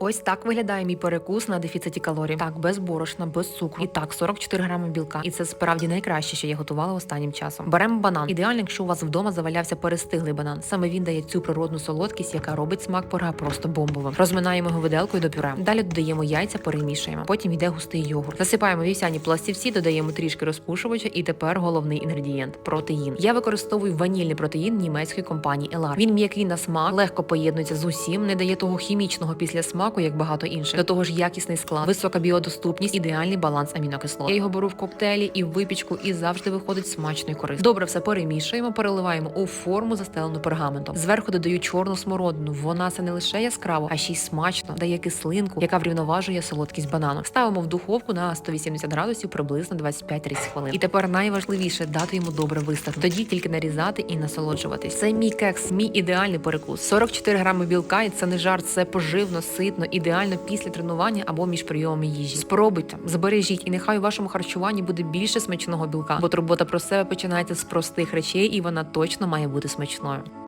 Ось так виглядає мій перекус на дефіциті калорій. Так, без борошна, без цукру. І так, 44 грами білка. І це справді найкраще, що я готувала останнім часом. Беремо банан. Ідеально, якщо у вас вдома завалявся перестиглий банан. Саме він дає цю природну солодкість, яка робить смак пирога просто бомбовим. Розминаємо його виделкою до пюре. Далі додаємо яйця, перемішуємо. Потім йде густий йогурт. Засипаємо вівсяні пластівці, додаємо трішки розпушувача, і тепер головний інгредієнт протеїн. Я використовую ванільний протеїн німецької компанії Елар. Він м'який на смак, легко поєднується з усім, не дає того хімічного після смаку, як багато інших. До того ж, якісний склад, висока біодоступність, ідеальний баланс амінокислот. Я його беру в коктейлі і в випічку, і завжди виходить смачно і корисно. Добре, все перемішуємо, переливаємо у форму, застелену пергаментом. Зверху додаю чорну смородину. Вона це не лише яскраво, а ще й смачно, дає кислинку, яка врівноважує солодкість банану. Ставимо в духовку на 180 градусів приблизно 25-30 хвилин. І тепер найважливіше дати йому добре вистати. Тоді тільки нарізати і насолоджуватись. Це мій кекс, мій ідеальний перекус. 44 грами білка, і це не жарт, це поживно, ситно, ідеально після тренування або між прийомами їжі. Спробуйте, збережіть, і нехай у вашому харчуванні буде більше смачного білка, бо турбота про себе починається з простих речей, і вона точно має бути смачною.